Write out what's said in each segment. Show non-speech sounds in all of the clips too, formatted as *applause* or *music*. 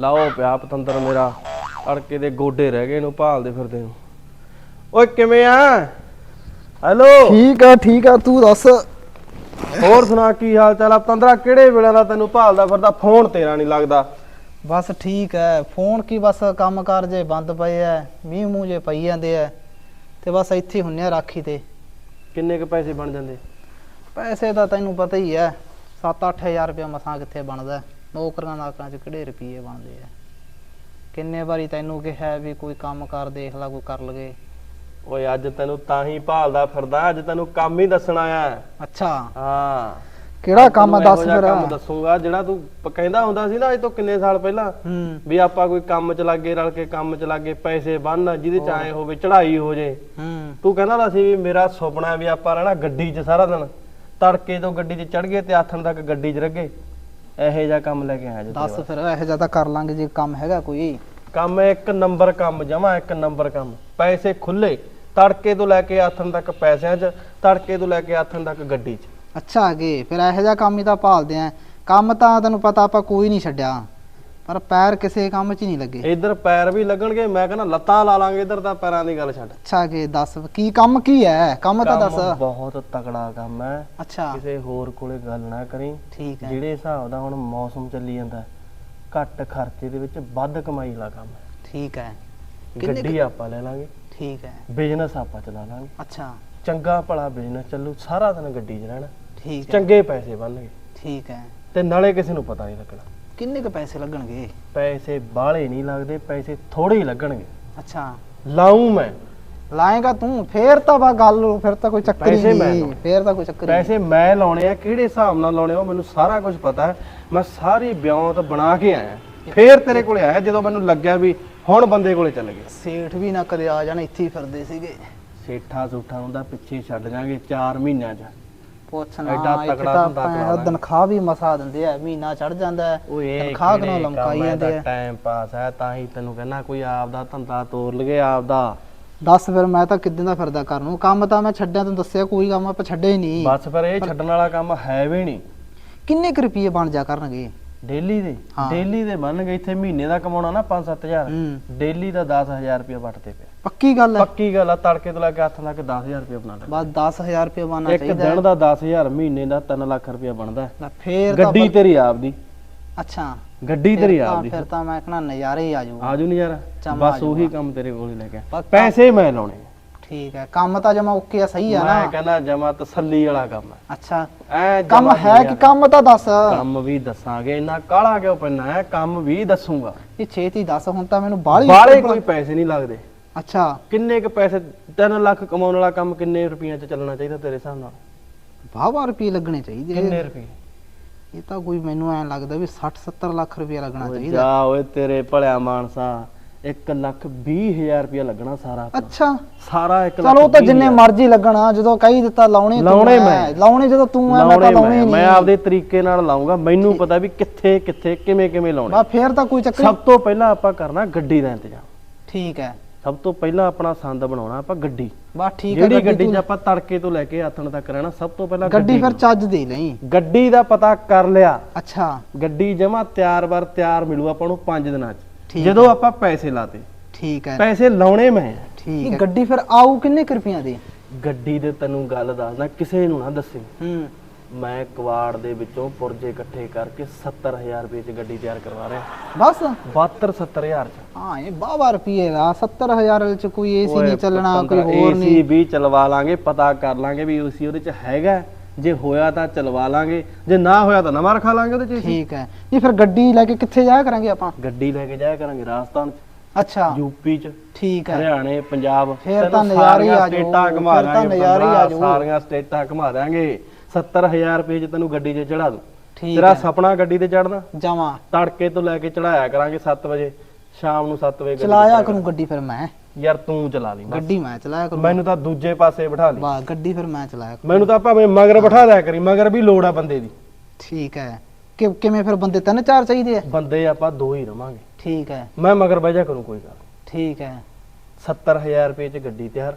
ਲਾਓ ਪਿਆ ਪਤੰਦਰ ਮੇਰਾ। ਅੜਕੇ ਦੇ ਗੋਡੇ ਰਹਿ ਗਏ ਇਹਨੂੰ ਭਾਲਦੇ ਫਿਰਦੇ ਨੂੰ। ਓਏ ਕਿਵੇਂ ਆ? ਹੈਲੋ? ਠੀਕ ਆ ਠੀਕ ਆ ਤੂੰ ਦੱਸ। ਹੋਰ ਸੁਣਾ ਕੀ ਹਾਲ ਚਾਲ ਆ? ਪਤੰਦਰਾ ਕਿਹੜੇ ਵੇਲੇ ਦਾ ਤੈਨੂੰ ਭਾਲਦਾ ਫਿਰਦਾ? ਫੋਨ ਤੇਰਾ ਨਹੀਂ ਲੱਗਦਾ। ਬਸ ਠੀਕ ਹੈ ਫੋਨ ਕੀ ਬਸ ਕੰਮ ਕਾਰ ਜੇ ਬੰਦ ਪਏ ਐ ਮੀਂਹ ਮੂੰਹ ਜੇ ਪਈ ਜਾਂਦੇ ਐ। ਤੇ ਬਸ ਇੱਥੇ ਹੁੰਨੇ ਆ ਰਾਖੀ ਤੇ। ਕਿੰਨੇ ਕ ਪੈਸੇ ਬਣ ਜਾਂਦੇ? ਪੈਸੇ ਤਾਂ ਤੈਨੂੰ ਪਤਾ ਹੀ ਐ। 7-8000 ਰੁਪਇਆ ਮਸਾਂ ਕਿੱਥੇ ਬਣਦਾ। ਨੌਕਰੀਆਂ ਨਾਕਾਂ 'ਚ ਕਿਹੜੇ ਰੁਪਏ ਬਣਦੇ ਐ ਕਿੰਨੇ ਵਾਰੀ ਤੈਨੂੰ ਕਿਹਾ ਵੀ ਕੋਈ ਕੰਮ ਕਰ ਦੇਖ ਲੈ ਕੋਈ ਕਰ ਲਗੇ ਓਏ ਅੱਜ ਤੈਨੂੰ ਤਾਂ ਹੀ ਭਾਲਦਾ ਫਿਰਦਾ ਅੱਜ ਤੈਨੂੰ ਕੰਮ ਹੀ ਦੱਸਣ ਆਇਆ ਅੱਛਾ। ਹਾਂ। ਕਿਹੜਾ ਕੰਮ ਤੈਨੂੰ ਦੱਸ ਇਹੋ ਜਿਹਾ ਫਿਰ? ਕੰਮ ਦੱਸੂਗਾ ਜਿਹੜਾ ਤੂੰ ਪ- ਕਹਿੰਦਾ ਹੁੰਦਾ ਸੀ ਨਾ ਅੱਜ ਤੋਂ ਕਿੰਨੇ ਸਾਲ ਪਹਿਲਾਂ ਹੂੰ। ਵੀ ਆਪਾਂ ਕੋਈ ਕੰਮ ਚ ਲੱਗੇ ਰਲ ਕੇ ਕੰਮ ਚ ਲੱਗੇ ਪੈਸੇ ਬੰਨ ਜਿਹਦੇ ਚ ਆਏ ਹੋਵੇ ਚੜਾਈ ਹੋ ਜੇ। ਹੂੰ। ਤੂੰ ਕਹਿੰਦਾ ਹੁੰਦਾ ਸੀ ਵੀ ਮੇਰਾ ਸੁਪਨਾ ਵੀ ਆਪਾਂ ਰਹਿਣਾ ਗੱਡੀ 'ਚ ਸਾਰਾ ਦਿਨ। ਤੜਕੇ ਤੋਂ ਗੱਡੀ 'ਚ ਚੜ ਗਏ ਤੇ ਆਥਣ ਤੱਕ ਗੱਡੀ 'ਚ ਰੱਗੇ ਇਹੋ ਜਿਹਾ ਕੰਮ ਲੈ ਕੇ ਆਇਆ ਜੀ ਦੱਸ ਫਿਰ ਇਹੋ ਜਿਹਾ ਤਾਂ ਕਰ ਲਾਂਗੇ ਜੇ ਕੰਮ ਹੈਗਾ ਕੋਈ। ਕੰਮ ਇੱਕ ਨੰਬਰ ਕੰਮ ਜਮਾ ਇੱਕ ਨੰਬਰ ਕੰਮ। ਪੈਸੇ ਖੁੱਲੇ ਤੜਕੇ ਤੋਂ ਲੈ ਕੇ ਆਥਣ ਤੱਕ ਪੈਸਿਆਂ 'ਚ ਤੜਕੇ ਤੋਂ ਲੈ ਕੇ ਆਥਣ ਤੱਕ ਗੱਡੀ 'ਚ। ਅੱਛਾ ਅਗੇ ਫਿਰ ਇਹੋ ਜਿਹਾ ਕੰਮ ਹੀ ਤਾਂ ਭਾਲਦੇ ਆ। ਕੰਮ ਤਾਂ ਤੈਨੂੰ ਪਤਾ ਆਪਾਂ ਕੋਈ ਨਹੀਂ ਛੱਡਿਆ। ਪਰ ਪੈਰ ਕਿਸੇ ਕੰਮ 'ਚ ਨਹੀਂ ਲੱਗੇ। ਇੱਧਰ ਪੈਰ ਵੀ ਲੱਗਣਗੇ ਮੈਂ ਕਹਿੰਦਾ ਲੱਤਾਂ ਲਾ ਲਾਂਗੇ ਇੱਧਰ ਤਾਂ ਪੈਰਾਂ ਦੀ ਗੱਲ ਛੱਡ। ਅੱਛਾ ਅਗੇ ਦੱਸ ਕੀ ਕੰਮ ਕੀ ਹੈ? ਕੰਮ ਤਾਂ ਦੱਸ। ਕੰਮ ਬਹੁਤ ਤਕੜਾ ਕੰਮ ਹੈ। ਅੱਛਾ। ਕਿਸੇ ਹੋਰ ਕੋਲੇ ਗੱਲ ਨਾ ਕਰੀ। ਠੀਕ ਹੈ। ਜਿਹੜੇ ਹਿਸਾਬ ਦਾ ਹੁਣ ਮੌਸਮ ਚੱਲੀ ਜਾਂਦਾ ਘੱਟ ਖਰਚੇ ਦੇ ਵਿੱਚ ਵੱਧ ਕਮਾਈ ਵਾਲਾ ਕੰਮ ਹੈ। ਠੀਕ ਹੈ। ਕਿੰਨੇ ਗੱਡੀ ਆਪਾਂ ਲੈ ਲਾਂਗੇ। ਠੀਕ ਹੈ। ਬਿਜ਼ਨਸ ਆਪਾਂ ਚਲਾ ਲਾਂਗੇ। ਅੱਛਾ। ਚੰਗਾ ਭਲਾ ਬਿਜ਼ਨਸ ਚੱਲੂ ਸਾਰਾ ਦਿਨ ਗੱਡੀ 'ਚ ਰਹਿਣਾ। ਠੀਕ ਹੈ। ਚੰਗੇ ਪੈਸੇ ਬਣਨਗੇ। ਠੀਕ ਹੈ। ਤੇ ਨਾਲੇ ਕਿਸੇ ਨੂੰ ਪਤਾ ਨਹੀਂ ਲੱਗਣਾ। ਕਿੰਨੇ ਕ ਪੈਸੇ ਲੱਗਣਗੇ? ਪੈਸੇ ਬਾਹਲੇ ਨਹੀਂ ਲੱਗਦੇ ਪੈਸੇ ਥੋੜੇ ਹੀ ਲੱਗਣਗੇ। ਅੱਛਾ। ਲਾਉਂ ਮੈਂ। ਲਾਏਗਾ ਤੂੰ ਫੇਰ ਤਾਂ ਬਾ ਗੱਲ ਫਿਰ ਤਾਂ ਕੋਈ ਚੱਕਰ ਹੀ ਪੈਸੇ ਮੈਂ ਨਹੀਂ। ਲਾਉਣੇ। ਫੇਰ ਤਾਂ ਕੋਈ ਚੱਕਰ ਹੀ ਨਹੀਂ। ਪੈਸੇ ਮੈਂ ਲਾਉਣੇ ਆ ਕਿਹੜੇ ਹਿਸਾਬ ਨਾਲ ਲਾਉਣੇ ਆ ਉਹ ਮੈਨੂੰ ਸਾਰਾ ਕੁਝ ਪਤਾ ਹੈ। ਮੈਂ ਸਾਰੀ ਬਿਉਂਤ ਬਣਾ ਕੇ ਆਇਆ। ਫੇਰ ਤੇਰੇ ਕੋਲੇ ਆਇਆ ਜਦੋਂ ਮੈਨੂੰ ਲੱਗਿਆ ਵੀ ਹੁਣ ਬੰਦੇ ਕੋਲੇ ਚੱਲ ਗਿਆ ਸੇਠ ਵੀ ਨਾ ਕਦੇ ਆ ਜਾਣ ਇੱਥੇ ਹੀ ਫਿਰਦੇ ਸੀਗੇ। ਸੇਠਾ ਸੂਠਾ ਹੁੰਦਾ ਪਿੱਛੇ ਛੱਡ ਜਾਾਂਗੇ 4 ਮਹੀਨਿਆਂ 'ਚ। ਪੁੱਛਣਾ ਐਡਾ ਇੱਥੇ ਤਕੜਾ ਤਾਂ ਧੰਦਾ ਭੈਣ ਚਲਾਉਣਾ। ਤਨਖਾਹ ਵੀ ਮਸਾ ਦਿੰਦੇ ਆ ਮਹੀਨਾ ਚੜ ਜਾਂਦਾ ਹੈ ਓਏ ਤਨਖਾਹ ਕਿਨੋਂ ਲਮਕਾਈ ਜਾਂਦੇ ਆ? ਟਾਈਮ ਪਾਸ ਹੈ ਤਾਂ ਹੀ ਤੈਨੂੰ ਕਹਿੰਦਾ ਕੋਈ ਆਪਦਾ ਧੰਦਾ ਤੋਰ ਲਗੇ ਆਪਦਾ। ਦੱਸ ਫਿਰ ਮੈਂ ਤਾਂ ਕਿੱਦਾਂ ਦਾ ਫਿਰਦਾ ਕਰਨ ਨੂੰ ਕੰਮ ਤਾਂ ਮੈਂ ਛੱਡਿਆ ਤੈਨੂੰ ਦੱਸਿਆ ਕੋਈ ਕੰਮ ਆਪਾਂ ਛੱਡਿਆ ਹੀ ਨਹੀਂ। ਬਸ ਫਿਰ ਇਹ ਛੱਡਣ ਵਾਲਾ ਕੰਮ ਹੈ ਵੀ ਨਹੀਂ। ਕਿੰਨੇ ਕੁ ਰੁਪਏ ਬਣ ਜਾ ਕਰਨਗੇ? ਡੇਲੀ ਦੇ ਹਾਂ। ਡੇਲੀ ਦੇ ਬਣ ਗਏ ਇੱਥੇ ਮਹੀਨੇ ਦਾ ਕਮਾਉਣਾ ਨਾ 5-7000 ਹੂੰ। ਡੇਲੀ ਦਾ 10000 ਰੁਪਏ ਵੱਟਦੇ ਪਿਆ ਪੱਕੀ ਗੱਲ ਹੈ। ਪੱਕੀ ਗੱਲ ਆ ਤੜਕੇ ਤੋਂ ਲੈ ਕੇ ਹੱਥ ਤੱਕ 10000 ਰੁਪਏ ਬਣਾ ਲੈ ਬਸ 10000 ਰੁਪਏ ਇੱਕ ਚਾਹੀਦਾ ਦਿਨ ਦਾ 10000 ਮਹੀਨੇ ਦਾ 3 ਲੱਖ ਰੁਪਏ ਬਣਦਾ ਹੈ। ਲੈ ਫੇਰ ਤਾਂ ਗੱਡੀ ਤੇਰੀ ਆਪਦੀ। ਅੱਛਾ। ਗੱਡੀ ਤੇਰੀ ਤਾਂ- ਆਪਦੀ। ਫਿਰ ਤਾਂ ਮੈਂ ਕਹਣਾ ਨਜ਼ਾਰੇ ਹੀ ਆ ਜਾਊ। ਆਜੂ ਚੰਮਾ ਬਸ ਉਹੀ ਜਾਊਗਾ। ਕੰਮ ਤੇਰੇ ਕੋਲ ਹੀ ਲੈ ਕੇ ਆਇਆ। ਪੈਸੇ ਮੈਂ ਲਾਉਣੇ। ਠੀਕ ਹੈ। ਕੰਮ ਤਾਂ ਜਮਾ ਓਕੇ ਆ ਸਹੀ ਆ ਮੈਂ ਨਾ ਕਹਿੰਦਾ ਜਮਾ ਤਸੱਲੀ ਵਾਲਾ ਕੰਮ ਹੈ। ਅੱਛਾ। ਐ ਕੰਮ ਹੈ ਕਿ। ਕੰਮ ਤਾਂ ਦੱਸ? ਕੰਮ ਵੀ ਦੱਸਾਂਗੇ। ਇੰਨਾ ਕਾਲਾ ਕਿਉਂ ਪੈਣਾ ਹੈ? ਕੰਮ ਵੀ ਦੱਸੂਗਾ। ਇਹ ਛੇਤੀ ਦੱਸ ਹੁਣ ਤਾਂ ਮੈਨੂੰ ਬਾਹਲੀ ਬਾਲੇ ਕੋਈ ਪੈਸੇ ਨਹੀਂ ਲੱਗਦੇ। ਅੱਛਾ। ਕਿੰਨੇ ਕ ਪੈਸੇ 3 ਲੱਖ ਕਮਾਉਣ ਵਾਲਾ ਕੰਮ ਕਿੰਨੇ ਰੁਪਈਆਂ ਚ ਚੱਲਣਾ ਚਾਹੀਦਾ ਤੇਰੇ ਹਿਸਾਬ ਨਾਲ? ਵਾਹ ਰੁਪਏ ਲੱਗਣੇ ਚਾਹੀਦੇ। ਕਿੰਨੇ ਰੁਪਏ ਇਹ ਤਾਂ ਕੋਈ ਮੈਨੂੰ ਐ ਲੱਗਦਾ ਵੀ 60 70 ਲੱਖ ਰੁਪਏ ਲੱਗਣਾ ਓਏ ਚਾਹੀਦਾ। ਜਾ ਓਏ ਤੇਰੇ ਭਲਿਆ ਮਾਨਸਾ 1 ਲੱਖ 20 ਹਜ਼ਾਰ ਰੁਪਇਆ ਲੱਗਣਾ ਸਾਰਾ ਆਪਣਾ। ਅੱਛਾ। ਸਾਰਾ 1 ਲੱਖ ਚਲੋ ਤਾਂ 20 ਜਿੰਨੇ ਹਜ਼ਾਰ। ਮਰਜ਼ੀ ਲੱਗਣਾ ਜਦੋਂ ਕਹੀ ਦਿੱਤਾ ਲਾਉਣੇ ਤੂੰ ਲਾਉਣੇ ਐ, ਮੈਂ। ਲਾਉਣੇ ਜਦੋਂ ਤੂੰ ਐ ਮੈਂ ਲਾਉਣੇ ਤਾਂ ਲਾਉਣੇ ਮੈਂ। ਨਹੀਂ। ਮੈਂ ਆਪਦੇ ਤਰੀਕੇ ਨਾਲ ਲਾਉਂਗਾ ਮੈਨੂੰ ਪਤਾ ਵੀ ਕਿੱਥੇ ਕਿੱਥੇ ਕਿਵੇਂ ਕਿਵੇਂ ਲਾਉਣੇ। ਬਾ ਫੇਰ ਤਾਂ ਕੋਈ ਚੱਕਰ ਸਭ ਤੋਂ ਪਹਿਲਾਂ ਆਪਾਂ ਕਰਨਾ ਗੱਡੀ ਦਾ ਇੰਤਜ਼ਾਮ। ਠੀਕ ਹੈ। ਸਭ ਤੋਂ ਪਹਿਲਾਂ ਆਪਣਾ ਸੰਦ ਬਣਾਉਣਾ ਆਪਾਂ ਗੱਡੀ। ਬਾ ਠੀਕ ਹੈ ਜਿਹੜੀ ਗੱਡੀ 'ਚ ਆਪਾਂ ਤੜਕੇ ਤੋਂ ਲੈ ਕੇ ਆਥਣ ਤੱਕ ਰਹਿਣਾ ਸਭ ਤੋਂ ਪਹਿਲਾਂ ਗੱਡੀ ਫਿਰ। ਚੱਜ ਦੇ ਲਈ ਗੱਡੀ ਦਾ ਪਤਾ ਕਰ ਲਿਆ। ਅੱਛਾ। ਗੱਡੀ ਜਮਾ ਤਿਆਰ ਬਰ ਤਿਆਰ ਮਿਲੂ ਆਪਾਂ ਨੂੰ 5 ਦਿਨਾਂ 'ਚ। ਜਦੋਂ ਆਪਾਂ ਪੈਸੇ ਲਾਤੇ। ਠੀਕ ਹੈ। ਪੈਸੇ ਲਾਉਣੇ ਮੈਂ। ਠੀਕ ਹੈ। ਗੱਡੀ ਫਿਰ ਆਊ ਕਿੰਨੇ ਰੁਪਈਆਂ ਦੀ? ਗੱਡੀ ਦੇ ਤੈਨੂੰ ਗੱਲ ਦੱਸਦਾ ਕਿਸੇ ਨੂੰ ਨਾ ਦੱਸੀ। ਹੂੰ। ਮੈਂ ਕਵਾੜ ਦੇ ਵਿੱਚੋਂ ਪੁਰਜੇ ਇਕੱਠੇ ਕਰਕੇ 70000 ਰੁਪਏ 'ਚ ਗੱਡੀ ਤਿਆਰ ਕਰਵਾ ਰਿਹਾ। ਬਸ? 72 70000 'ਚ। ਹਾਂ ਇਹ ਬਾਵਾ ਰੁਪਏ ਦਾ। 70000 ਵਿੱਚ ਕੋਈ ਏਸੀ ਨਹੀਂ ਚੱਲਣਾ ਕੋਈ ਹੋਰ ਏਸੀ ਨਹੀਂ। ਵੀ ਚਲਵਾ ਲਾਂਗੇ ਪਤਾ ਕਰ ਲਾਂਗੇ ਵੀ ਏਸੀ ਉਹਦੇ 'ਚ ਹੈਗਾ ਜੇ ਹੋਇਆ ਤਾਂ ਚਲਵਾ ਲਾਂਗੇ ਜੇ ਨਾ ਹੋਇਆ ਤਾਂ ਨਵਾਂ ਰਖਾ ਲਾਂਗੇ ਉਹਦੇ 'ਚ। ਠੀਕ ਹੈ। ਨਹੀਂ ਫਿਰ ਗੱਡੀ ਲੈ ਕੇ ਕਿੱਥੇ ਜਾਇਆ ਕਰਾਂਗੇ ਆਪਾਂ? ਗੱਡੀ ਲੈ ਕੇ ਜਾਇਆ ਕਰਾਂਗੇ ਰਾਜਸਥਾਨ 'ਚ ਅੱਛਾ। ਯੂਪੀ 'ਚ ਠੀਕ ਹੈ। ਹਰਿਆਣੇ ਪੰਜਾਬ। ਫਿਰ ਤੈਨੂੰ ਤਾਂ ਨਜ਼ਾਰੇ ਹੀ ਸਾਰੀਆਂ ਆ ਜਾਊ, ਸਟੇਟਾਂ ਘੁਮਾ ਫਿਰ ਤਾਂ ਦਾਂਗੇ ਨਜ਼ਾਰੇ ਹੀ ਆ ਪੰਦਰਾਂ, ਜਾਊ। ਸਾਰੀਆਂ ਸਟੇਟਾਂ ਘੁਮਾ ਦਾਂਗੇ। 70000 ਰੁਪਏ 'ਚ ਤੈਨੂੰ ਗੱਡੀ 'ਚ ਚੜਾ ਦੂੰ। ਠੀਕ ਤੇਰਾ ਹੈ। ਸੁਪਨਾ ਗੱਡੀ ਤੇ ਚੜਨਾ ਜਾਵਾਂ। ਤੜਕੇ ਤੋਂ ਲੈ ਕੇ ਚੜਾਇਆ ਕਰਾਂਗੇ 7 ਵਜੇ ਸ਼ਾਮ ਨੂੰ 7 ਵਜੇ ਗੱਡੀ ਚਲਾਇਆ ਕਰੂੰ ਗੱਡੀ ਫਿਰ ਮੈਂ। ਯਾਰ ਤੂੰ ਚਲਾ ਲਈ ਬਸ। ਗੱਡੀ ਮੈਂ ਚਲਾਇਆ ਕਰੂੰ। ਮੈਨੂੰ ਤਾਂ ਦੂਜੇ ਪਾਸੇ ਬਿਠਾ ਲਈ। ਵਾਹ ਗੱਡੀ ਫਿਰ ਮੈਂ ਚਲਾਇਆ ਕਰੂੰ। ਮੈਨੂੰ ਤਾਂ ਭਾਵੇਂ ਮਗਰ ਬਿਠਾ ਦਿਆ ਕਰੀ ਮਗਰ ਵੀ ਲੋੜ ਆ ਬੰਦੇ ਦੀ। ਠੀਕ ਹੈ। ਕਿ ਕਿਵੇਂ ਫਿਰ ਬੰਦੇ ਤਿੰਨ ਚਾਰ ਚਾਹੀਦੇ ਆ? ਬੰਦੇ ਆਪਾਂ ਦੋ ਹੀ ਰਵਾਂਗੇ। ਠੀਕ ਹੈ। ਮੈਂ ਮਗਰ ਬਹਿ ਜਾ ਕਰੂੰ ਕੋਈ ਗੱਲ ਠੀਕ ਹੈ। 70000 ਰੁਪਏ 'ਚ ਗੱਡੀ ਤਿਆਰ।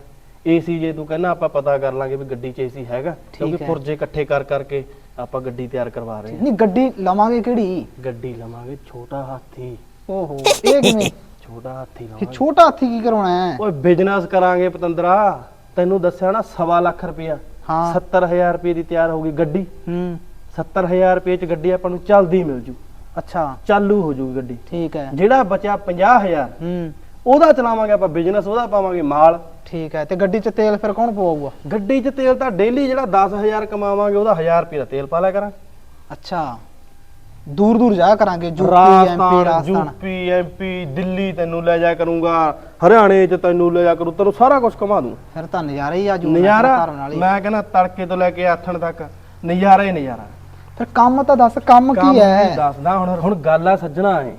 ਏਸੀ ਜੇ ਤੂੰ ਕਹਿੰਦਾ ਆਪਾਂ ਪਤਾ ਕਰ ਲਾਂਗੇ ਵੀ ਗੱਡੀ 'ਚ ਏਸੀ ਹੈਗਾ ਕਿਉਂਕਿ ਹੈ। ਪੁਰਜੇ ਇਕੱਠੇ ਕਰ ਕਰਕੇ ਆਪਾਂ ਗੱਡੀ ਤਿਆਰ ਕਰਵਾ ਰਹੇ ਹਾਂ। ਨਹੀਂ ਗੱਡੀ ਲਵਾਂਗੇ ਕਿਹੜੀ? ਗੱਡੀ ਲਵਾਂਗੇ ਛੋਟਾ ਹਾਥੀ। ਓਹੋ ਇਹ ਕਿਵੇਂ? *laughs* ਛੋਟਾ ਹਾਥੀ ਲਵਾਂਗੇ। ਛੋਟਾ ਹਾਥੀ ਕੀ ਕਰਾਉਣਾ ਹੈ? ਓਏ ਬਿਜ਼ਨਸ ਕਰਾਂਗੇ ਪਤੰਦਰਾ। ਤੈਨੂੰ ਦੱਸਿਆ ਨਾ ਸਵਾ ਲੱਖ ਰੁਪਇਆ। ਹਾਂ। 70000 ਰੁਪਏ ਦੀ ਤਿਆਰ ਹੋਊਗੀ ਗੱਡੀ। ਹੂੰ। 70000 ਰੁਪਏ ਚ ਗੱਡੀ ਆਪਾਂ ਨੂੰ ਚੱਲਦੀ ਮਿਲ ਜੂ। ਅੱਛਾ। ਚਾਲੂ ਹੋ ਜੂਗੀ ਗੱਡੀ। ਠੀਕ ਹੈ। ਜਿਹੜਾ ਬਚਿਆ 50000 ਹੂੰ। ਉਹਦਾ ਚਲਾਵਾਂਗੇ ਆਪਾਂ ਬਿਜ਼ਨਸ ਉਹਦਾ ਪਾਵਾਂਗੇ ਮਾਲ। ਠੀਕ ਹੈ ਤੇ ਗੱਡੀ 'ਚ ਤੇਲ ਫਿਰ ਕੌਣ ਪਵਾਊਗਾ? ਗੱਡੀ 'ਚ ਤੇਲ ਤਾਂ ਡੇਲੀ ਜਿਹੜਾ 10000 ਕਮਾਵਾਂਗੇ ਉਹਦਾ 1000 ਰੁਪਏ ਦਾ ਤੇਲ ਪਾ ਲਿਆ ਕਰਾਂਗੇ ਅੱਛਾ ਦੂਰ ਦੂਰ ਜਾ ਕਰਾਂਗੇ UP MP Rajasthan UP MP Delhi ਤੈਨੂੰ ਲੈ ਜਾ ਕਰੂੰਗਾ ਹਰਿਆਣੇ 'ਚ ਤੈਨੂੰ ਲੈ ਜਾ ਕਰੂ ਤੈਨੂੰ ਸਾਰਾ ਕੁਝ ਘੁਮਾ ਦੂੰ। ਫਿਰ ਤਾਂ ਨਜ਼ਾਰਾ ਹੀ ਆ ਜੂ ਨਜ਼ਾਰਾ? ਹੀ। ਮੈਂ ਕਹਿੰਦਾ ਤੜਕੇ ਤੋਂ ਲੈ ਕੇ ਆਥਣ ਤੱਕ ਨਜ਼ਾਰਾ ਹੀ ਨਜ਼ਾਰਾ। ਫਿਰ ਕੰਮ ਤਾਂ ਦੱਸ ਕੰਮ ਕੰਮ ਕੀ ਹੈ? ਦੱਸਦਾ ਹੁਣ ਹੁਣ ਗੱਲ ਆ ਸੱਜਣਾ ਏ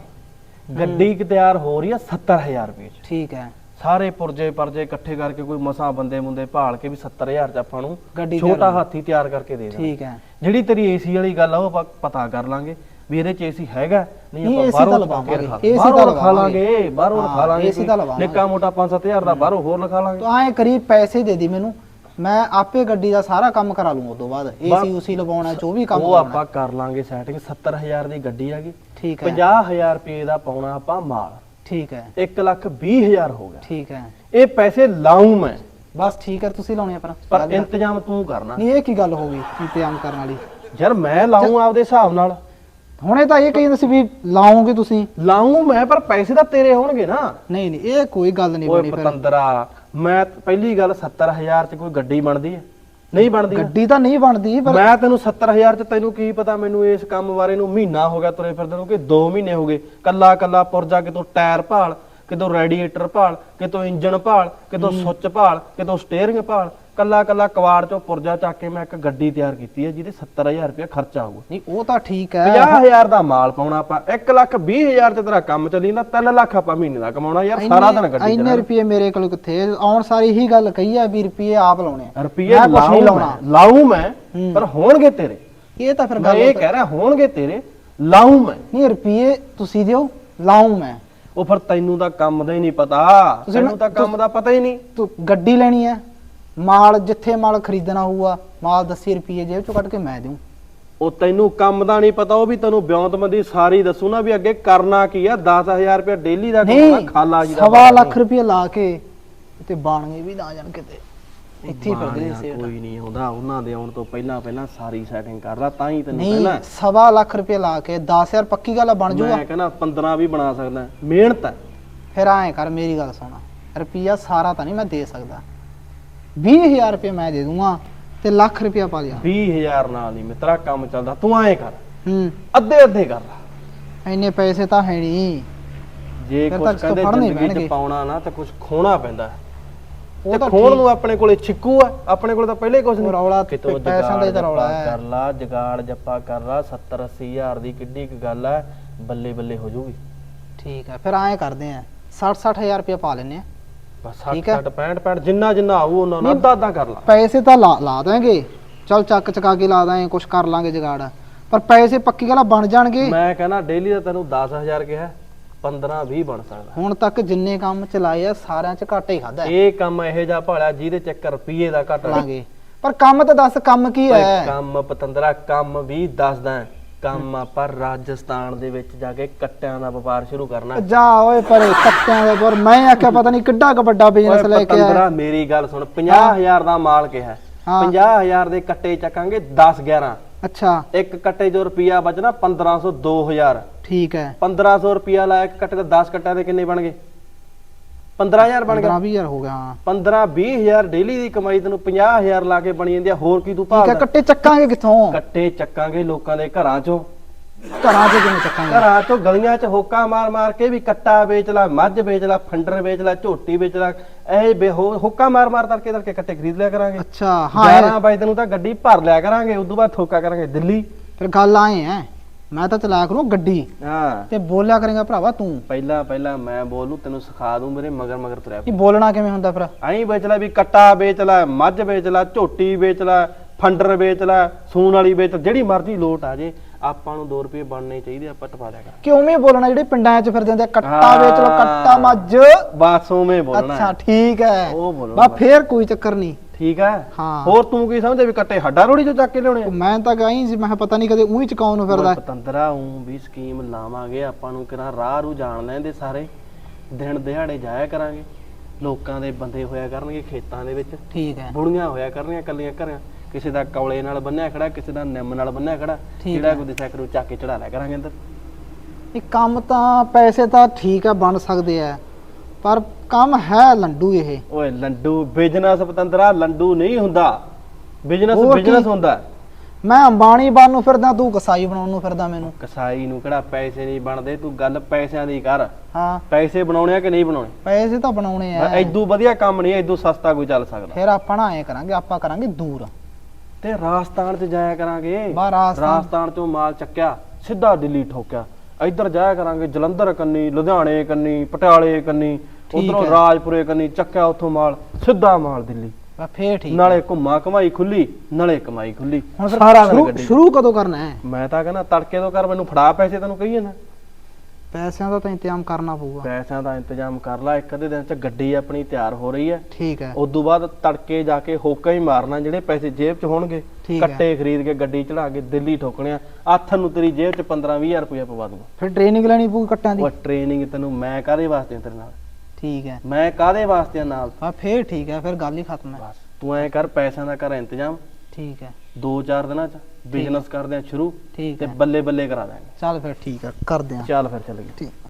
ਗੱਡੀ ਕਿ ਤਿਆਰ ਹੋ ਰਹੀ ਆ 70000 ਰੁਪਏ 'ਚ। ਠੀਕ ਹੈ। ਸਾਰੇ ਪੁਰਜੇ ਪਰਜੇ ਇਕੱਠੇ ਕਰਕੇ ਕੋਈ ਮਸਾਂ ਬੰਦੇ ਮੁੰਦੇ ਭਾਲ ਕੇ ਵੀ 70000 ਚ ਆਪਾਂ ਨੂੰ ਗੱਡੀ ਛੋਟਾ ਹਾਥੀ ਤਿਆਰ ਕਰਕੇ ਦੇ ਦੇ ਠੀਕ ਹੈ। ਜਿਹੜੀ ਤੇਰੀ ਏਸੀ ਵਾਲੀ ਗੱਲ ਆ ਉਹ ਆਪਾਂ ਪਤਾ ਕਰ ਲਾਂਗੇ ਵੀ ਇਹਦੇ ਚ ਏਸੀ ਹੈਗਾ ਨਹੀਂ ਆਪਾਂ ਬਾਹਰੋਂ ਲਵਾ ਲਵਾਵਾਂਗੇ, AC ਤਾਂ ਲਵਾਵਾਂਗੇ। ਲਾਂਗੇ ਬਾਹਰੋਂ ਰਖਾ ਲਾਂਗੇ। ਨਿੱਕਾ ਮੋਟਾ 5-7000 ਦਾ ਬਾਹਰੋਂ ਹੋਰ ਲਿਖਾ ਲਾਂਗੇ। ਤੂੰ ਐਂ ਕਰੀ ਪੈਸੇ ਦੇ ਦੀ ਮੈਨੂੰ। ਮੈਂ ਆਪੇ ਗੱਡੀ ਦਾ ਸਾਰਾ ਕੰਮ ਕਰਾ ਲੂੰ ਉਦੋਂ ਬਾਅਦ। ਏਸੀ ਉਸੀ ਲਵਾਉਣਾ ਜੋ ਵੀ ਕੰਮ ਉਹ ਆਪਾਂ ਕਰ ਲਾਂਗੇ ਸੈਟਿੰਗ 70000 ਦੀ ਗੱਡੀ ਹੈਗੀ। ਠੀਕ ਹੈ। 50000 ਰੁਪਏ ਦਾ ਪਾਉਣਾ ਆਪਾਂ ਮਾਲ। ਠੀਕ ਹੈ। 1 ਲੱਖ 20000 ਹੋ ਗਿਆ। ਠੀਕ ਹੈ। ਇਹ ਪੈਸੇ ਲਾਉਂ ਮੈਂ। ਬਸ ਠੀਕ ਹੈ ਤੁਸੀਂ ਲਾਉਣੇ ਆ ਪਰ ਇੰਤਜ਼ਾਮ ਤੂੰ ਕਰਨਾ। ਨਹੀਂ ਇਹ ਕੀ ਗੱਲ ਹੋ ਗਈ ਇੰਤਜ਼ਾਮ ਕਰਨ ਵਾਲੀ? ਯਾਰ ਮੈਂ ਲਾਉਂ ਆਪਦੇ ਹਿਸਾਬ ਨਾਲ। ਹੁਣੇ ਤਾਂ ਇਹ ਕਹੀ ਸੀ ਵੀ ਲਾਓਗੇ ਤੁਸੀਂ। ਲਾਉਂ ਮੈਂ ਪਰ ਪੈਸੇ ਤਾਂ ਤੇਰੇ ਹੋਣਗੇ ਨਾ। ਨਹੀਂ ਨਹੀਂ ਇਹ ਕੋਈ ਗੱਲ ਨਹੀਂ ਓਏ ਬਣੀ ਫਿਰ। ਪਤੰਦਰਾ। ਮੈਂ ਪਹਿਲੀ ਗੱਲ 70000 ਚ ਕੋਈ ਗੱਡੀ ਬਣਦੀ ਹੈ? ਨਹੀਂ ਬਣਦੀ ਨਾ। ਗੱਡੀ ਤਾਂ ਨਹੀਂ ਬਣਦੀ ਪਰ ਮੈਂ ਤੈਨੂੰ 70000 ਚ ਤੈਨੂੰ ਕੀ ਪਤਾ ਮੈਨੂੰ ਇਸ ਕੰਮ ਬਾਰੇ ਨੂੰ ਮਹੀਨਾ ਹੋ ਗਿਆ ਤੁਰੇ ਫਿਰਦੇ ਨੂੰ ਕਿ 2 ਮਹੀਨੇ ਹੋ ਗਏ। ਕੱਲਾ ਕੱਲਾ ਪੁਰਜਾ ਕਿਤੋਂ ਟਾਇਰ ਭਾਲ ਕਿਤੋਂ ਰੈਡੀਏਟਰ ਭਾਲ ਕਿਤੋਂ ਇੰਜਨ ਭਾਲ ਕਿਤੋਂ ਸੁੱਚ ਭਾਲ ਕਿਤੋਂ ਸਟੀਅਰਿੰਗ ਭਾਲ। ਕੱਲਾ ਕੱਲਾ ਕਵਾੜ ਚੋਂ ਪੁਰਜਾ ਚੱਕ ਕੇ ਮੈਂ ਇੱਕ ਗੱਡੀ ਤਿਆਰ ਕੀਤੀ ਹੈ ਜਿਹਦੇ 70000 ਰੁਪਏ ਖਰਚਾ ਆਊਗਾ। ਨਹੀਂ ਉਹ ਤਾਂ ਠੀਕ ਹੈ। 50000 ਦਾ ਮਾਲ ਪਾਉਣਾ ਆਪਾਂ 1 ਲੱਖ 20000 ਚ ਤੇਰਾ ਕੰਮ ਚੱਲੀ ਜਾਂਦਾ 3 ਲੱਖ ਆਪਾਂ ਮਹੀਨੇ ਦਾ ਕਮਾਉਣਾ ਯਾਰ ਸਾਰਾ ਦਿਨ ਗੱਡੀ ਇੰਨੇ ਰੁਪਏ ਮੇਰੇ ਕੋਲ ਕਿੱਥੇ? ਆਉਣ ਸਾਰੀ ਇਹੀ ਗੱਲ ਕਹੀ ਆ ਵੀ ਰੁਪਏ ਆਪ ਲਾਉਣੇ ਆ। ਰੁਪਏ ਲਾਉਂ ਲਾਉਣਾ। ਮੈਂ ਲਾਉਂ ਮੈਂ ਹੂੰ। ਪਰ ਹੋਣਗੇ ਤੇਰੇ। ਇਹ ਤਾਂ ਫਿਰ ਗੱਲ ਇਹ ਕਹਿ ਰਿਹਾ ਹੋਣਗੇ ਤੇਰੇ ਲਾਉਂ ਮੈਂ। ਨਹੀਂ ਰੁਪਏ ਤੁਸੀਂ ਦਿਓ ਲਾਉਂ ਮੈਂ। ਉਹ ਫਿਰ ਤੈਨੂੰ ਤਾਂ ਕੰਮ ਦਾ ਹੀ ਨਹੀਂ ਪਤਾ। ਤੈਨੂੰ ਨਾ- ਤਾਂ ਕੰਮ ਦਾ ਪਤਾ ਹੀ ਨਹੀਂ। ਤੂੰ ਗੱਡੀ ਲੈਣੀ ਹੈ। ਮਾਲ ਜਿੱਥੇ ਮਾਲ ਖਰੀਦਣਾ ਹੋਊਗਾ ਮਾਲ 10 ਰੁਪਏ ਜੇਬ ਚੋਂ ਕੱਢ ਕੇ ਮੈਂ ਦੇਉਂ ਉਹ ਤੈਨੂੰ ਕੰਮ ਦਾ ਨਹੀਂ ਪਤਾ ਉਹ ਵੀ ਤੈਨੂੰ ਬਿਉਂਤਮੰਦੀ ਸਾਰੀ ਦੱਸੂ ਨਾ ਵੀ ਅੱਗੇ ਕਰਨਾ ਕੀ ਆ 10000 ਰੁਪਏ ਡੇਲੀ ਦਾ ਕਮਾਉਣਾ ਖਾਲਾ ਜੀ ਦਾ ਸਵਾ ਲੱਖ ਰੁਪਏ ਲਾ ਕੇ ਤੇ ਬਾਣਗੇ ਵੀ ਨਾ ਜਾਣ ਕਿਤੇ। ਇੱਥੇ ਹੀ ਫਿਰਦੇ ਸੇਠ। ਕੋਈ ਨਹੀਂ ਆਉਂਦਾ ਉਹਨਾਂ ਦੇ ਆਉਣ ਤੋਂ ਪਹਿਲਾਂ ਪਹਿਲਾਂ ਸਾਰੀ ਸੈਟਿੰਗ ਕਰ ਲਾ ਤਾਂ ਹੀ ਤੈਨੂੰ ਨਹੀਂ ਪਹਿਲਾਂ ਸਵਾ ਲੱਖ ਰੁਪਏ ਲਾ ਕੇ 10000 ਪੱਕੀ ਗੱਲ ਆ ਬਣ ਜਾਊਗਾ ਮੈਂ ਕਹਿੰਦਾ 15 ਵੀ ਬਣਾ ਸਕਦਾ ਮਿਹਨਤ ਹੈ ਫਿਰ ਐਂ ਕਰ ਮੇਰੀ ਗੱਲ ਸੁਣ। ਰੁਪਿਆ ਸਾਰਾ ਤਾਂ ਨਹੀਂ ਮੈਂ ਦੇ ਸਕਦਾ। 20000 ਰੁਪਏ ਮੈਂ ਦੇ ਦੂੰਗਾ ਤੇ ਲੱਖ ਰੁਪਇਆ ਪਾ ਲਿਆ। 20000 ਨਾਲ ਨਹੀਂ ਮਿੱਤਰਾ ਕੰਮ ਚੱਲਦਾ। ਤੂੰ ਐਂ ਕਰ। ਹੂੰ। ਅੱਧੇ ਅੱਧੇ ਕਰ ਲਾ। ਇੰਨੇ ਪੈਸੇ ਤਾਂ ਹੈ ਨਹੀਂ ਜੇ ਫਿਰ ਕੁਝ ਕਹਿੰਦੇ ਫੜਨੇ ਜ਼ਿੰਦਗੀ ਪੈਣਗੇ। 'ਚ ਪਾਉਣਾ ਨਾ ਤਾਂ ਕੁਝ ਖੋਣਾ ਪੈਂਦਾ ਹੈ। ਉਹ ਤੇ ਤਾਂ ਖੋਣ ਨੂੰ ਆਪਣੇ ਕੋਲੇ ਛਿੱਕੂ ਆ ਆਪਣੇ ਕੋਲੇ ਤਾਂ ਪਹਿਲੇ ਕੁਝ ਉਹ ਨਹੀਂ। ਰੌਲਾ ਕਿਤੋਂ ਪੈਸਿਆਂ ਦਾ ਹੀ ਤਾਂ ਜੁਗਾੜ ਰੌਲਾ ਜੱਪਾ ਹੈ। ਕਰ ਲਾ ਜਗਾੜ ਜੱਪਾ ਕਰ ਲਾ 70 80 ਹਜ਼ਾਰ ਦੀ ਕਿੱਡੀ ਕੁ ਗੱਲ ਹੈ। ਬੱਲੇ ਬੱਲੇ ਹੋ ਜੂਗੀ। ਠੀਕ ਹੈ ਫਿਰ ਐਂ ਕਰਦੇ ਆ 60 60000 ਰੁਪਏ ਪਾ ਲੈਨੇ ਆ ਬਸ ਠੀਕ 60 ਹੈ। 60 65 65 ਜਿੰਨਾ ਜਿੰਨਾ ਆਊ ਉਹਨਾਂ ਨਾਲ ਨਹੀਂ। ਅੱਧਾ ਅੱਧਾ ਕਰ ਲਾ। ਪੈਸੇ ਤਾਂ ਲਾ ਲਾ ਦਾਂਗੇ। ਚਲ ਚੱਕ ਚਕਾ ਕੇ ਲਾ ਦਾਂਗੇ ਕੁਝ ਕਰ ਲਾਂਗੇ ਜਗਾੜ। ਪਰ ਪੈਸੇ ਪੱਕੀ ਗੱਲ ਆ ਬਣ ਜਾਣਗੇ। ਮੈਂ ਕਹਿੰਦਾ ਡੇਲੀ ਦਾ ਤੈਨੂੰ 10000 ਕਿਹਾ 15 20 ਬਣ ਸਕਦਾ। ਹੁਣ ਤੱਕ ਜਿੰਨੇ ਕੰਮ ਚਲਾਏ ਆ ਸਾਰਿਆਂ ਚ ਘਾਟਾ ਹੀ ਖਾਦਾ ਇਹ ਕੰਮ ਇਹੋ ਜਿਹਾ ਭਾਲਿਆ ਜਿਹਦੇ ਚ 1 ਰੁਪਏ ਦਾ ਘਟ ਲਾਂਗੇ। ਪਰ ਕੰਮ ਤਾਂ ਦੱਸ ਕੰਮ ਕੀ ਹੈ? ਕੰਮ ਪਤੰਦਰਾ ਕੰਮ ਵੀ ਦੱਸਦਾ ਹੈ। ਕੰਮ ਆਪਾਂ ਰਾਜਸਥਾਨ ਦੇ ਵਿੱਚ ਜਾ ਕੇ ਕੱਟਿਆਂ ਦਾ ਵਪਾਰ ਸ਼ੁਰੂ ਕਰਨਾ। ਜਾ ਓਏ ਪਰੇ ਕੱਤਿਆਂ ਦੇ ਪਰ ਮੈਂ ਆਖਿਆ ਪਤਾ ਨਹੀਂ ਕਿੱਡਾ ਕੁ ਵੱਡਾ ਬਿਜ਼ਨਸ ਲੈ ਕੇ ਆਇਆ। ਮੇਰੀ ਗੱਲ ਸੁਣ 50000 ਦਾ ਮਾਲ ਕਿਹਾ ਹਾਂ। 50000 ਦੇ ਕੱਟੇ ਚੱਕਾਂਗੇ 10 11 ਅੱਛਾ। ਇੱਕ ਕੱਟੇ ਜੋ ਰੁਪਿਆ ਬਚਣਾ 1500 2000 ਠੀਕ ਹੈ। 1500 ਰੁਪਿਆ ਲਾਇਆ ਇੱਕ ਕੱਟੇ ਦਾ 10 ਕੱਟਿਆਂ ਦੇ ਕਿੰਨੇ ਬਣ ਗਏ? 15000 ਬਣ ਗਿਆ। 15000 ਹੋ ਗਿਆ ਹਾਂ। 15 20000 ਡੇਲੀ ਦੀ ਕਮਾਈ ਤੈਨੂੰ 50000 ਲਾ ਕੇ ਬਣੀ ਜਾਂਦੀ ਆ ਹੋਰ ਕੀ ਤੂੰ ਠੀਕ ਹੈ ਭਾਲਦਾ ਕੱਟੇ ਚੱਕਾਂਗੇ ਕਿੱਥੋਂ? ਕੱਟੇ ਚੱਕਾਂਗੇ ਲੋਕਾਂ ਦੇ ਘਰਾਂ ਚੋਂ। ਘਰਾਂ 'ਚ ਕਿਵੇਂ ਚੱਕਾਂਗੇ? ਘਰਾਂ ਚੋਂ ਗਲੀਆਂ 'ਚ ਹੋਕਾ ਮਾਰ ਮਾਰ ਕੇ ਵੀ ਕੱਟਾ ਵੇਚ ਲੈ ਮੱਝ ਵੇਚ ਲੈ ਫੰਡਰ ਵੇਚ ਲੈ ਝੋਟੀ ਵੇਚ ਲੈ ਇਹ ਬੇ ਹੋ- ਹੋਕਾ ਮਾਰ ਮਾਰ ਤੜਕੇ ਤੜਕੇ ਕੱਟੇ ਖਰੀਦ ਲਿਆ ਕਰਾਂਗੇ। ਅੱਛਾ ਹਾਂ 11 ਵਜੇ ਨੂੰ ਤਾਂ ਗੱਡੀ ਭਰ ਲਿਆ ਕਰਾਂਗੇ ਉਦੋਂ ਬਾਅਦ ਠੋਕਾ ਕਰਾਂਗੇ ਦਿੱਲੀ। ਫਿਰ ਗੱਲ ਆਏ ਹੈ ਮੈਂ ਤਾਂ ਚਲਾ ਕਰੂੰ ਗੱਡੀ। ਹਾਂ। ਤੇ ਬੋਲਿਆ ਕਰੇਗਾ ਭਰਾਵਾ ਤੂੰ। ਪਹਿਲਾਂ ਪਹਿਲਾਂ ਮੈਂ ਬੋਲੂ ਤੈਨੂੰ ਸਿਖਾ ਦੂੰ ਮੇਰੇ ਮਗਰ ਮਗਰ ਤੁਰਿਆ ਇਹ ਬੋਲਣਾ ਕਿਵੇਂ ਹੁੰਦਾ ਫਿਰ ਐਂ ਵੇਚ ਲੈ ਵੀ ਕੱਟਾ ਵੇਚ ਲੈ ਮੱਝ ਵੇਚ ਲੈ ਝੋਟੀ ਵੇਚ ਲੈ ਫੰਡਰ ਵੇਚ ਲੈ ਸੂਣ ਵਾਲੀ ਵੇਚ ਜਿਹੜੀ ਮਰਜ਼ੀ ਲੋਟ ਆ ਜੇ ਆਪਾਂ ਨੂੰ 2 ਰੁਪਏ ਬਣਨੇ ਚਾਹੀਦੇ ਆਪਾਂ ਟਪਾ ਲਿਆ ਕਰ ਕਿਉਂ ਵੀ ਬੋਲਣਾ ਜਿਹੜੇ ਪਿੰਡਾਂ 'ਚ ਫਿਰਦੇ ਹੁੰਦੇ ਆ, ਕੱਟਾ ਹਾਂ। ਵੇਚ ਲੋ ਕੱਟਾ ਮੱਝ। ਬਸ ਉਵੇਂ ਬੋਲਣਾ। ਅੱਛਾ। ਠੀਕ ਹੈ। ਉਹ ਬੋਲਣਾ ਬਾ। ਫੇਰ ਕੋਈ ਚੱਕਰ ਨਹੀਂ। ਠੀਕ ਹਾਂ। ਹੋਰ ਤੂੰ ਕੀ ਸਮਝਦੇ ਵੀ ਕੱਟੇ ਹੱਡਾ ਰੋੜੀ ਚੋਂ ਚੱਕ ਕੇ ਲਿਆਉਣੇ ਆ? ਮੈਂ ਤਾਂ ਗਾਈ ਸੀ ਮੈਂ ਕਿਹਾ ਪਤਾ ਨਹੀਂ ਕਦੇ ਉਹੀ ਚਕਾਉਣ ਨੂੰ ਫਿਰਦਾ। ਪਤੰਦਰਾ ਉਂ ਵੀ ਸਕੀਮ ਲਾਵਾਂਗੇ ਆਪਾਂ ਨੂੰ ਕਿਹੜਾ ਰਾਹ ਰੂ ਜਾਣ ਲੈਂਦੇ ਸਾਰੇ। ਦਿਨ ਦਿਹਾੜੇ ਜਾਇਆ ਕਰਾਂਗੇ। ਲੋਕਾਂ ਦੇ ਬੰਦੇ ਹੋਇਆ ਕਰਨਗੇ ਖੇਤਾਂ ਦੇ ਵਿੱਚ। ਠੀਕ ਹੈ। ਬੁੜੀਆਂ ਹੋਇਆ ਕਰਨੀਆਂ ਕੱਲੀਆਂ ਘਰਾਂ। ਕਿਸੇ ਦਾ ਕੌਲੇ ਨਾਲ ਬੰਨਿਆ ਖੜਾ ਕਿਸੇ ਦਾ ਨਿੰਮ ਨਾਲ ਬੰਨਿਆ ਖੜਾ। ਠੀਕ ਜਿਹੜਾ ਹੈ। ਕੋਈ ਦਿਸਾ ਕਰੂ ਚੱਕ ਕੇ ਚੜਾ ਲਿਆ ਕਰਾਂਗੇ ਅੰਦਰ। ਇਹ ਕੰਮ ਤਾਂ ਪੈਸੇ ਤਾਂ ਠੀਕ ਆ ਬਣ ਸਕਦੇ ਆ ਪਰ ਕੰਮ ਹੈ ਲੰਡੂ ਇਹ। ਓਏ ਲੰਡੂ ਬਿਜ਼ਨਸ ਪਤੰਦਰਾ ਲੰਡੂ ਨਹੀਂ ਹੁੰਦਾ। ਬਿਜ਼ਨਸ ਹੋਰ ਕੀ? ਬਿਜ਼ਨਸ ਹੁੰਦਾ। ਮੈਂ ਅੰਬਾਨੀ ਬਣ ਨੂੰ ਫਿਰਦਾ ਤੂੰ ਕਸਾਈ ਬਣਾਉਣ ਨੂੰ ਫਿਰਦਾ ਮੈਨੂੰ। ਕਸਾਈ ਨੂੰ ਕਿਹੜਾ ਪੈਸੇ ਨਹੀਂ ਬਣਦੇ ਤੂੰ ਗੱਲ ਪੈਸਿਆਂ ਦੀ ਕਰ। ਹਾਂ। ਪੈਸੇ ਬਣਾਉਣੇ ਆ ਕਿ ਨਹੀਂ ਬਣਾਉਣੇ? ਪੈਸੇ ਤਾਂ ਬਣਾਉਣੇ ਆ। ਐਦੂ ਵਧੀਆ ਕੰਮ ਨਹੀਂ ਐਦੂ ਸਸਤਾ ਕੋਈ ਚੱਲ ਸਕਦਾ। ਫਿਰ ਆਪਾਂ ਨਾ ਐ ਕਰਾਂਗੇ ਆਪਾਂ ਕਰਾਂਗੇ ਦੂਰ। ਤੇ ਰਾਜਸਥਾਨ ਚ ਜਾਇਆ ਕਰਾਂਗੇ। ਬਾਹਰ ਰਾਜਸਥਾਨ। ਰਾਜਸਥਾਨ ਚੋਂ ਮਾਲ ਚੱਕਿਆ ਸਿੱਧਾ ਦਿੱਲੀ ਠੋਕਿਆ। ਇੱਧਰ ਜਾਇਆ ਕਰਾਂਗੇ ਜਲੰਧਰ ਕੰਨੀ ਲੁਧਿਆਣੇ ਕੰਨੀ ਪਟਿਆਲੇ ਕੰਨੀ ਠੀਕ ਉਧਰੋਂ ਹੈ। ਰਾਜਪੁਰੇ ਕੰਨੀ ਚੱਕਿਆ ਉੱਥੋਂ ਮਾਲ ਸਿੱਧਾ ਮਾਲ ਦਿੱਲੀ। ਬਸ ਫੇਰ ਠੀਕ ਨਾਲੇ ਘੁੰਮਾ ਕਮਾਈ ਖੁੱਲੀ ਨਾਲੇ ਕਮਾਈ ਖੁੱਲੀ। ਹੁਣ ਫਿਰ ਸਾਰਾ ਦਿਨ ਸ਼ੁਰੂ- ਗੱਡੀ 'ਚ। ਸ਼ੁਰੂ ਕਦੋਂ ਕਰਨਾ ਹੈ? ਮੈਂ ਤਾਂ ਕਹਿੰਦਾ ਤੜਕੇ ਤੋਂ ਕਰ ਮੈਨੂੰ ਫੜਾ ਪੈਸੇ ਤੈਨੂੰ ਕਹੀਏ ਨਾ। ਪੈਸਿਆਂ ਦਾ ਤਾਂ ਇੰਤਜ਼ਾਮ ਕਰਨਾ ਪਊਗਾ। ਪੈਸਿਆਂ ਦਾ ਇੰਤਜ਼ਾਮ ਕਰ ਲੈ ਇੱਕ ਅੱਧੇ ਦਿਨ ਚ ਗੱਡੀ ਆਪਣੀ ਤਿਆਰ ਹੋ ਰਹੀ ਹੈ। ਠੀਕ ਹੈ। ਉਦੋਂ ਬਾਅਦ ਤੜਕੇ ਜਾ ਕੇ ਹੋਕਾ ਹੀ ਮਾਰਨਾ ਜਿਹੜੇ ਪੈਸੇ ਜੇਬ 'ਚ ਹੋਣਗੇ ਠੀਕ ਹੈ। ਕੱਟੇ ਖਰੀਦ ਕੇ ਗੱਡੀ ਚੜਾ ਕੇ ਦਿੱਲੀ ਠੋਕਣੇ ਆ ਆਥਨ ਨੂੰ ਤੇਰੀ ਜੇਬ 'ਚ 15-20000 ਰੁਪਇਆ ਪਵਾ ਦੂੰਗਾ। ਫਿਰ ਟ੍ਰੇਨਿੰਗ ਲੈਣੀ ਪਊ ਕੱਟਾਂ ਦੀ? ਉਹ ਟ੍ਰੇਨਿੰਗ ਤੈਨੂੰ ਮੈਂ ਕਾਦੇ ਵਾਸਤੇ ਆ ਤੇਰੇ ਨਾਲ? ਠੀਕ ਹੈ। ਮੈਂ ਕਾਦੇ ਵਾਸਤੇ ਆ ਨਾਲ? ਬਸ ਫੇਰ ਠੀਕ ਹੈ ਫਿਰ ਗੱਲ ਹੀ ਖਤਮ ਹੈ। ਬਸ ਤੂੰ ਐ ਕਰ ਪੈਸਿਆਂ ਦਾ ਕਰ ਇੰਤਜ਼ਾਮ। ਠੀਕ ਹੈ। 2-4 ਦਿਨਾਂ 'ਚ। ਬਿਜ਼ਨਸ ਕਰਦੇ ਆ ਸ਼ੁਰੂ ਠੀਕ ਤੇ ਹੈ। ਬੱਲੇ ਬੱਲੇ ਕਰਾ ਦਾਂਗੇ ਚੱਲ ਫਿਰ ਠੀਕ ਹੈ ਕਰਦੇ ਆ। ਚੱਲ ਫਿਰ ਚੱਲ ਗਏ ਠੀਕ।